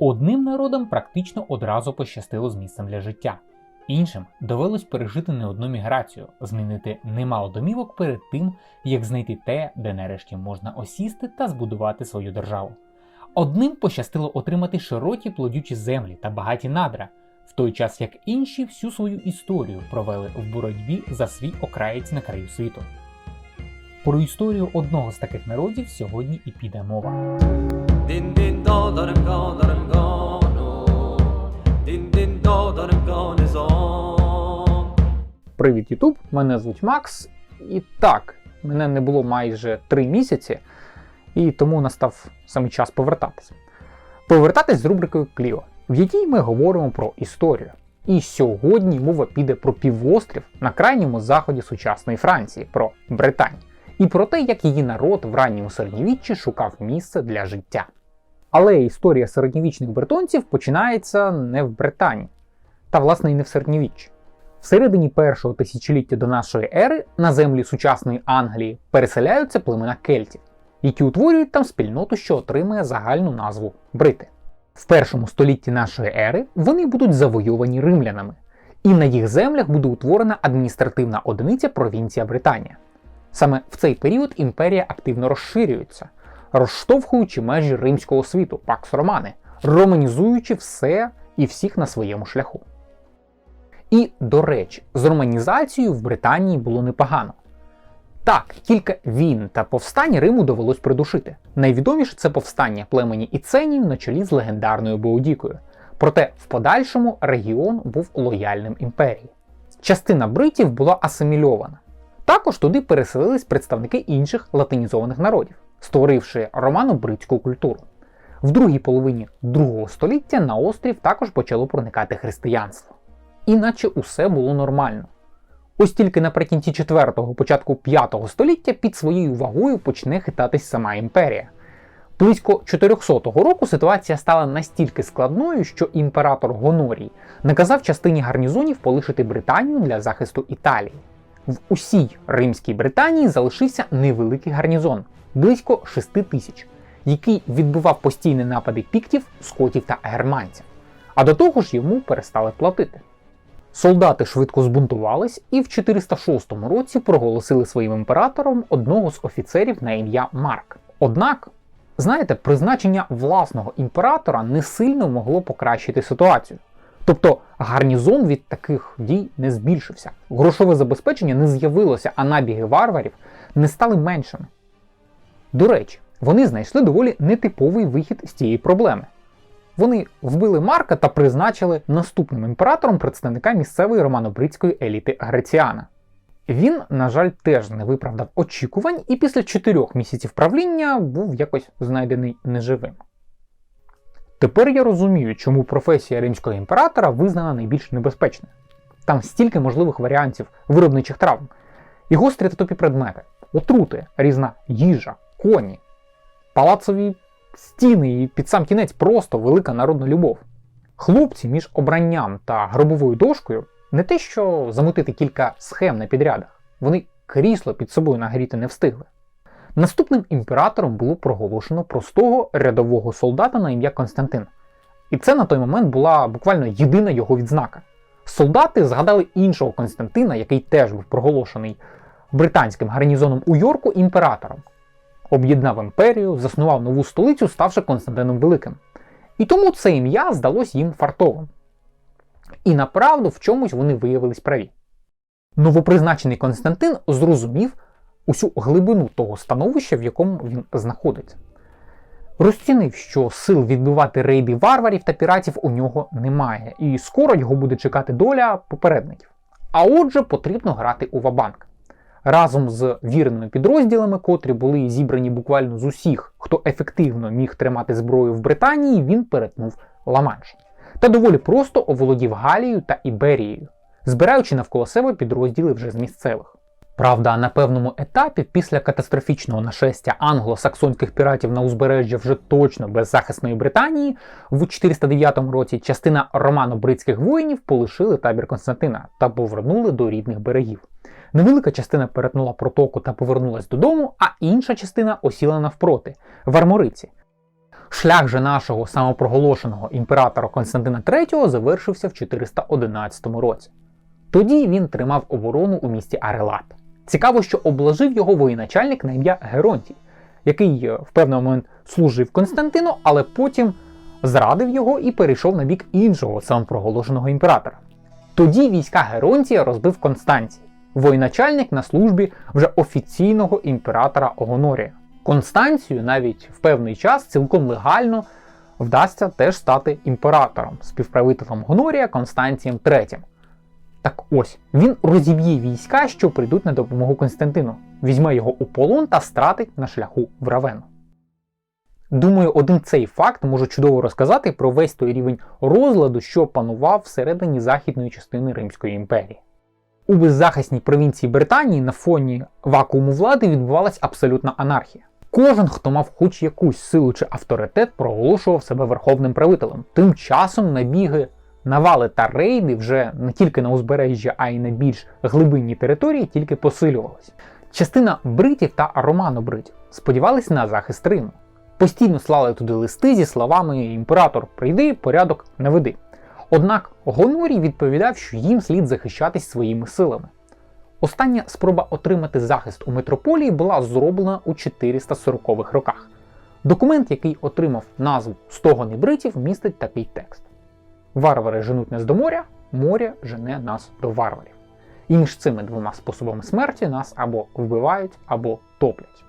Одним народам практично одразу пощастило з місцем для життя. Іншим довелось пережити не одну міграцію, змінити немало домівок перед тим, як знайти те, де нарешті можна осісти та збудувати свою державу. Одним пощастило отримати широкі плодючі землі та багаті надра, в той час як інші всю свою історію провели в боротьбі за свій окраєць на краю світу. Про історію одного з таких народів сьогодні і піде мова. Привіт, Ютуб! Мене звуть Макс. І так, мене не було майже три місяці, і тому настав саме час повертатися. Повертатись з рубрикою Кліо, в якій ми говоримо про історію. І сьогодні мова піде про півострів на крайньому заході сучасної Франції, про Британь, і про те, як її народ в ранньому середньовіччі шукав місце для життя. Але історія середньовічних бретонців починається не в Британії, та власне і не в середньовіччі. В середині першого тисячоліття до нашої ери на землі сучасної Англії переселяються племена кельтів, які утворюють там спільноту, що отримує загальну назву брити. В першому столітті нашої ери вони будуть завойовані римлянами, і на їх землях буде утворена адміністративна одиниця провінція Британія. Саме в цей період імперія активно розширюється, розштовхуючи межі римського світу, пакс романи, романізуючи все і всіх на своєму шляху. І, до речі, з романізацією в Британії було непогано. Так, кілька війн та повстань Риму довелось придушити. Найвідоміше це повстання племені Іценів на чолі з легендарною Боудікою. Проте в подальшому регіон був лояльним імперії. Частина бритів була асимільована. Також туди переселились представники інших латинізованих народів, створивши романо-бритську культуру. В другій половині другого століття на острів також почало проникати християнство. Іначе усе було нормально. Ось тільки наприкінці 4-го, початку 5-го століття під своєю вагою почне хитатись сама імперія. Близько 400-го року ситуація стала настільки складною, що імператор Гонорій наказав частині гарнізонів полишити Британію для захисту Італії. В усій римській Британії залишився невеликий гарнізон близько 6 тисяч, який відбивав постійні напади піктів, скотів та германців. А до того ж йому перестали платити. Солдати швидко збунтувались і в 406 році проголосили своїм імператором одного з офіцерів на ім'я Марк. Однак, знаєте, призначення власного імператора не сильно могло покращити ситуацію. Тобто гарнізон від таких дій не збільшився, грошове забезпечення не з'явилося, а набіги варварів не стали меншими. До речі, вони знайшли доволі нетиповий вихід з цієї проблеми. Вони вбили Марка та призначили наступним імператором представника місцевої романо-бритської еліти Греціана. Він, на жаль, теж не виправдав очікувань і після чотирьох місяців правління був якось знайдений неживим. Тепер я розумію, чому професія римського імператора визнана найбільш небезпечною. Там стільки можливих варіантів виробничих травм, і гострі та тупі предмети, отрути, різна їжа, коні, палацові стіни і під сам кінець просто велика народна любов. Хлопці між обранням та гробовою дошкою не те, що замутити кілька схем на підрядах, вони крісло під собою нагріти не встигли. Наступним імператором було проголошено простого рядового солдата на ім'я Константин. І це на той момент була буквально єдина його відзнака. Солдати згадали іншого Константина, який теж був проголошений британським гарнізоном у Йорку імператором. Об'єднав імперію, заснував нову столицю, ставши Константином Великим. І тому це ім'я здалось їм фартовим. І направду в чомусь вони виявились праві. Новопризначений Константин зрозумів усю глибину того становища, в якому він знаходиться. Розцінив, що сил відбивати рейди варварів та піратів у нього немає, і скоро його буде чекати доля попередників. А отже, потрібно грати у вабанк. Разом з вірними підрозділами, котрі були зібрані буквально з усіх, хто ефективно міг тримати зброю в Британії, він перетнув Ла-Манш. Та доволі просто оволодів Галією та Іберією, збираючи навколо себе підрозділи вже з місцевих. Правда, на певному етапі, після катастрофічного нашестя англо-саксонських піратів на узбережжя вже точно беззахисної Британії, в 409 році частина романо-бритських воїнів полишили табір Константина та повернули до рідних берегів. Невелика частина перетнула протоку та повернулась додому, а інша частина осіла навпроти в Армориці. Шлях же нашого самопроголошеного імператора Константина III завершився в 411 році. Тоді він тримав оборону у місті Арелат. Цікаво, що обложив його воєначальник на ім'я Геронтій, який е, в певний момент служив Константину, але потім зрадив його і перейшов на бік іншого самопроголошеного імператора. Тоді війська Геронтія розбив Констанцій, воєначальник на службі вже офіційного імператора Огонорія. Констанцію навіть в певний час цілком легально вдасться теж стати імператором, співправителем Гонорія Констанцієм III. Так ось, він розіб'є війська, що прийдуть на допомогу Константину, візьме його у полон та стратить на шляху в Равену. Думаю, один цей факт може чудово розказати про весь той рівень розладу, що панував всередині західної частини Римської імперії. У беззахисній провінції Британії на фоні вакууму влади відбувалась абсолютна анархія. Кожен, хто мав хоч якусь силу чи авторитет, проголошував себе верховним правителем. Тим часом набіги, навали та рейди вже не тільки на узбережжя, а й на більш глибинні території тільки посилювалися. Частина бритів та романо-бритів сподівались на захист Риму. Постійно слали туди листи зі словами Імператор, прийди, порядок наведи. Однак Гонорій відповідав, що їм слід захищатись своїми силами. Остання спроба отримати захист у митрополії була зроблена у 440-х роках. Документ, який отримав назву Стогони бритів, містить такий текст: Варвари женуть нас до моря, море жене нас до варварів. І між цими двома способами смерті нас або вбивають, або топлять.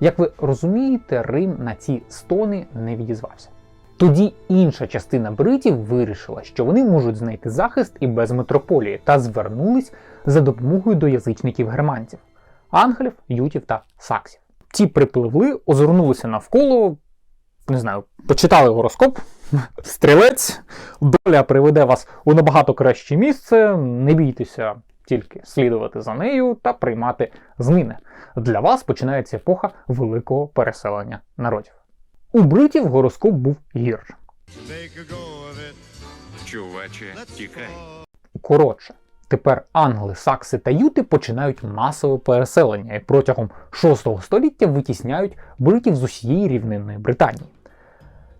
Як ви розумієте, Рим на ці стони не відізвався. Тоді інша частина бритів вирішила, що вони можуть знайти захист і без митрополії, та звернулись за допомогою до язичників германців ангелів, ютів та саксів. Ті припливли, озирнулися навколо, не знаю, почитали гороскоп, стрілець, доля приведе вас у набагато краще місце, не бійтеся тільки слідувати за нею та приймати зміни. Для вас починається епоха великого переселення народів. У бритів гороскоп був гіршим. Чуваче, тікай. Коротше, тепер англи, сакси та юти починають масове переселення і протягом 6 століття витісняють бритів з усієї рівнинної Британії.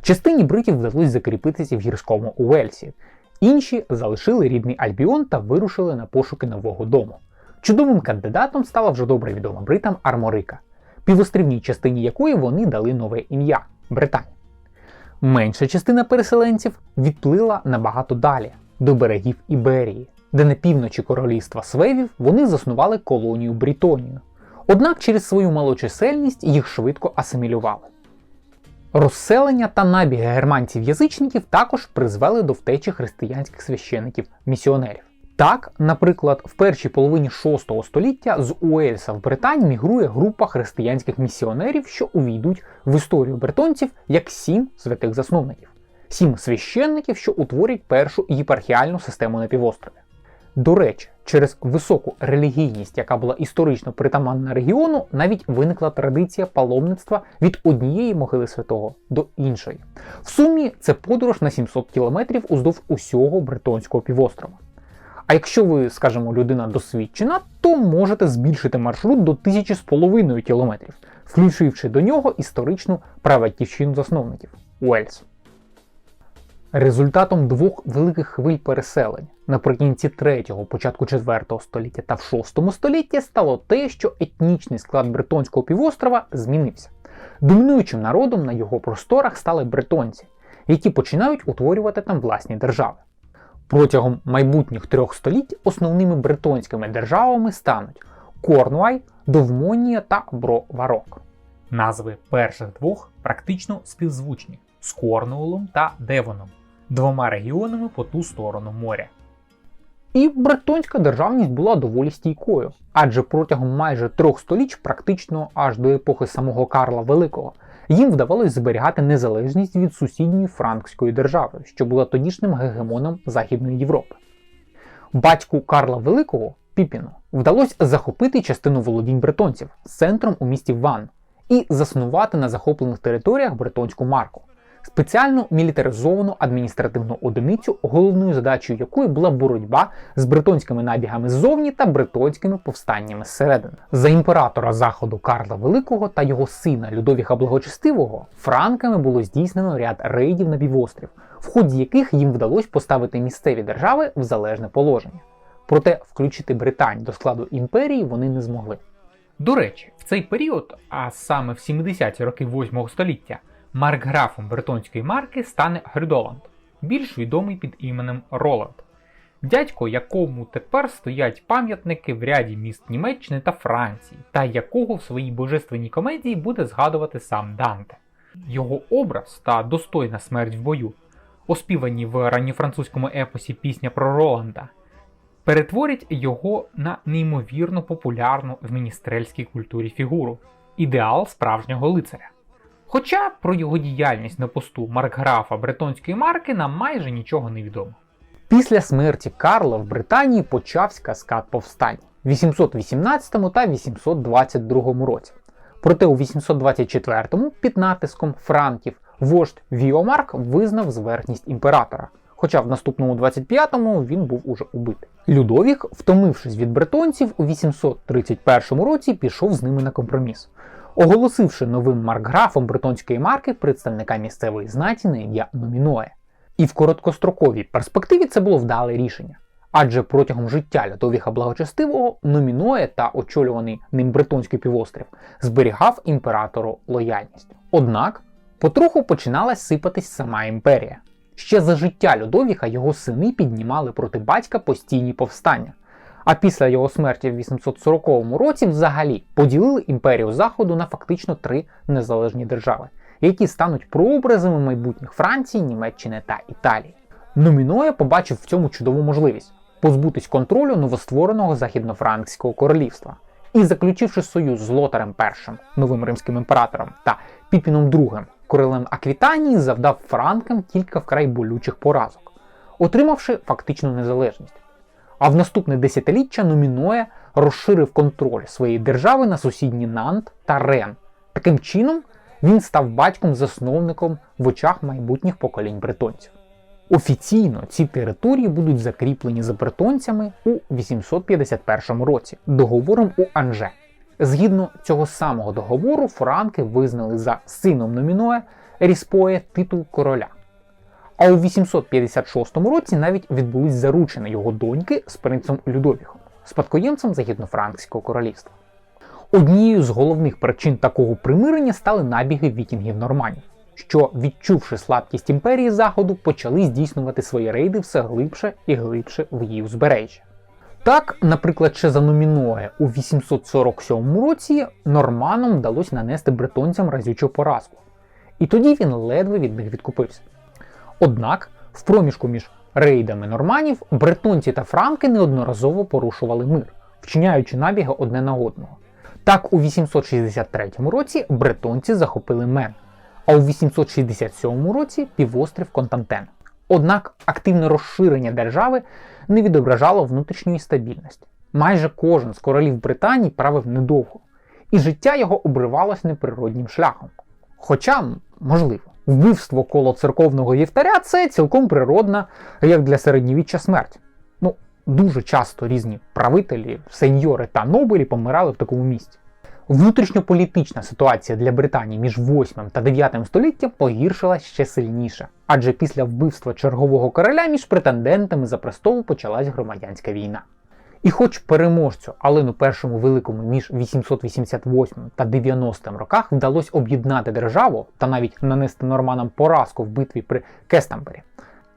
Частині бритів вдалося закріпитися в гірському Уельсі, інші залишили рідний Альбіон та вирушили на пошуки нового дому. Чудовим кандидатом стала вже добре відома бритам Арморика, півострівній частині якої вони дали нове ім'я Британія. Менша частина переселенців відплила набагато далі, до берегів Іберії, де на півночі королівства Свевів вони заснували колонію Бритонію. Однак через свою малочисельність їх швидко асимілювали. Розселення та набіги германців-язичників також призвели до втечі християнських священиків-місіонерів. Так, наприклад, в першій половині 6 століття з Уельса в Британь мігрує група християнських місіонерів, що увійдуть в історію бретонців як сім святих засновників, сім священників, що утворять першу єпархіальну систему на півострові. До речі, через високу релігійність, яка була історично притаманна регіону, навіть виникла традиція паломництва від однієї могили святого до іншої. В сумі це подорож на 700 кілометрів уздовж усього Бретонського півострова. А якщо ви, скажімо, людина досвідчена, то можете збільшити маршрут до тисячі з половиною кілометрів, включивши до нього історичну праватівщину засновників Уельс. Результатом двох великих хвиль переселень наприкінці 3-го, початку 4 століття та в 6 столітті стало те, що етнічний склад Бретонського півострова змінився. Домінуючим народом на його просторах стали бретонці, які починають утворювати там власні держави. Протягом майбутніх трьох століть основними бретонськими державами стануть Корнуай, Довмонія та Броварок. Назви перших двох практично співзвучні з Корнуолом та Девоном, двома регіонами по ту сторону моря. І бретонська державність була доволі стійкою, адже протягом майже трьох століть, практично аж до епохи самого Карла Великого, їм вдавалося зберігати незалежність від сусідньої франкської держави, що була тодішнім гегемоном Західної Європи. Батьку Карла Великого Піпіну вдалося захопити частину володінь бретонців центром у місті Ван і заснувати на захоплених територіях бретонську марку. Спеціальну мілітаризовану адміністративну одиницю, головною задачею якої була боротьба з бретонськими набігами ззовні та бретонськими повстаннями зсередини. За імператора Заходу Карла Великого та його сина Людовіха Благочестивого франками було здійснено ряд рейдів на півострів, в ході яких їм вдалося поставити місцеві держави в залежне положення. Проте включити Британь до складу імперії вони не змогли. До речі, в цей період, а саме в 70-ті роки 8 століття, маркграфом бретонської марки стане Грюдоланд, більш відомий під іменем Роланд, дядько якому тепер стоять пам'ятники в ряді міст Німеччини та Франції, та якого в своїй божественній комедії буде згадувати сам Данте. Його образ та достойна смерть в бою, оспівані в ранньофранцузькому епосі пісня про Роланда, перетворять його на неймовірно популярну в міністрельській культурі фігуру ідеал справжнього лицаря. Хоча про його діяльність на посту маркграфа бретонської марки нам майже нічого не відомо. Після смерті Карла в Британії почався каскад повстань в 818 та 822 році. Проте у 824 під натиском франків вождь Віомарк визнав зверхність імператора. Хоча в наступному 25-му він був уже убитий. Людовік, втомившись від бретонців, у 831 році пішов з ними на компроміс, оголосивши новим маркграфом бретонської марки представника місцевої знаті на ім'я Номіноє. І в короткостроковій перспективі це було вдале рішення. Адже протягом життя Людовіха Благочестивого Номіноє та очолюваний ним Бретонський півострів зберігав імператору лояльність. Однак потроху починала сипатись сама імперія. Ще за життя Людовіха його сини піднімали проти батька постійні повстання. А після його смерті в 840 році взагалі поділили імперію Заходу на фактично три незалежні держави, які стануть прообразами майбутніх Франції, Німеччини та Італії. Номіноє побачив в цьому чудову можливість позбутись контролю новоствореного західнофранкського королівства. І заключивши союз з Лотарем І, новим римським імператором, та Піпіном II, королем Аквітанії, завдав франкам кілька вкрай болючих поразок, отримавши фактичну незалежність. А в наступне десятиліття Номіноє розширив контроль своєї держави на сусідні Нант та Рен. Таким чином, він став батьком-засновником в очах майбутніх поколінь бретонців. Офіційно ці території будуть закріплені за бретонцями у 851 році договором у Анже. Згідно цього самого договору, франки визнали за сином Номіноя Ріспоє титул короля. А у 856 році навіть відбулись заручини його доньки з принцем Людовіхом, спадкоємцем Західнофранкського королівства. Однією з головних причин такого примирення стали набіги вікінгів норманів, що, відчувши слабкість імперії Заходу, почали здійснювати свої рейди все глибше і глибше в її узбережжя. Так, наприклад, ще за Номіноє у 847 році норманам вдалося нанести бретонцям разючу поразку, і тоді він ледве від них відкупився. Однак, в проміжку між рейдами норманів бретонці та франки неодноразово порушували мир, вчиняючи набіги одне на одного. Так, у 863 році бретонці захопили Мен, а у 867 році півострів Контантен. Однак активне розширення держави не відображало внутрішньої стабільності. Майже кожен з королів Британії правив недовго, і життя його обривалось неприроднім шляхом. Хоча, можливо, вбивство коло церковного вівтаря це цілком природна, як для середньовіччя смерть. Ну, дуже часто різні правителі, сеньори та нобелі помирали в такому місці. Внутрішньополітична ситуація для Британії між 8 та 9 століттям погіршилась ще сильніше, адже після вбивства чергового короля між претендентами за престол почалась громадянська війна. І хоч переможцю Алену І Великому між 888 та 90 роках вдалося об'єднати державу та навіть нанести норманам поразку в битві при Кестамбері,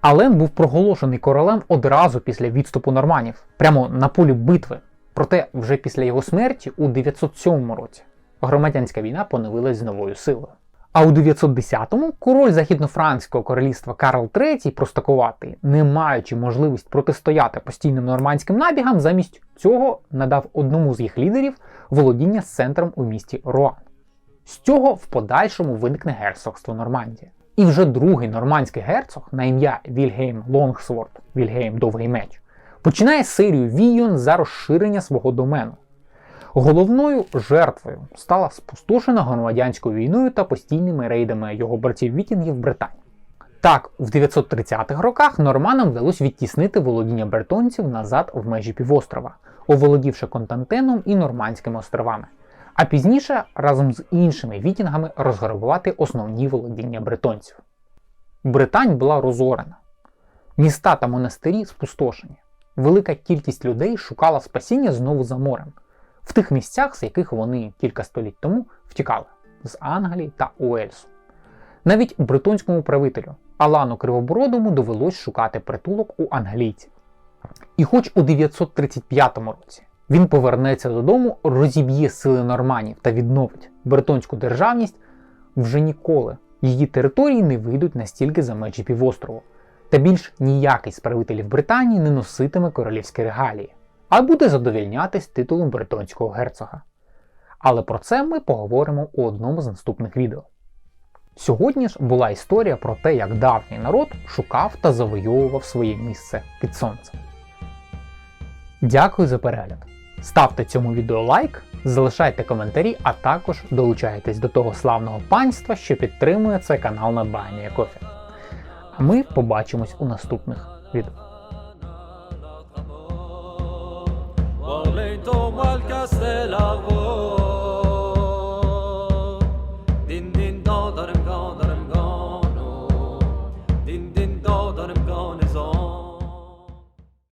Ален був проголошений королем одразу після відступу норманів, прямо на полі битви. Проте вже після його смерті у 907 році громадянська війна поновилась з новою силою. А у 910-му король західнофранського королівства Карл III простакуватий, не маючи можливість протистояти постійним нормандським набігам, замість цього надав одному з їх лідерів володіння з центром у місті Руан. З цього в подальшому виникне герцогство Нормандія. І вже другий нормандський герцог на ім'я Вільгейм Лонгсворд, Вільгейм Довгий Меч, починає серію війн за розширення свого домену. Головною жертвою стала спустошена громадянською війною та постійними рейдами його братів вікінгів Британії. Так, в 930-х роках норманам вдалося відтіснити володіння бретонців назад в межі півострова, оволодівши Константином і Нормандськими островами, а пізніше разом з іншими вікінгами розграбувати основні володіння бретонців. Британь була розорена. Міста та монастирі спустошені. Велика кількість людей шукала спасіння знову за морем, в тих місцях, з яких вони кілька століть тому втікали з Англії та Уельсу. Навіть бритонському правителю Алану Кривобородому довелось шукати притулок у англійців. І хоч у 935 році він повернеться додому, розіб'є сили норманів та відновить бритонську державність, вже ніколи її території не вийдуть настільки за межі півострову, та більш ніякий з правителів Британії не носитиме королівські регалії, а буде задовільнятись титулом бритонського герцога. Але про це ми поговоримо у одному з наступних відео. Сьогодні ж була історія про те, як давній народ шукав та завойовував своє місце під сонцем. Дякую за перегляд. Ставте цьому відео лайк, залишайте коментарі, а також долучайтесь до того славного панства, що підтримує цей канал на Кофі. А ми побачимось у наступних відео. lei to mal castellavo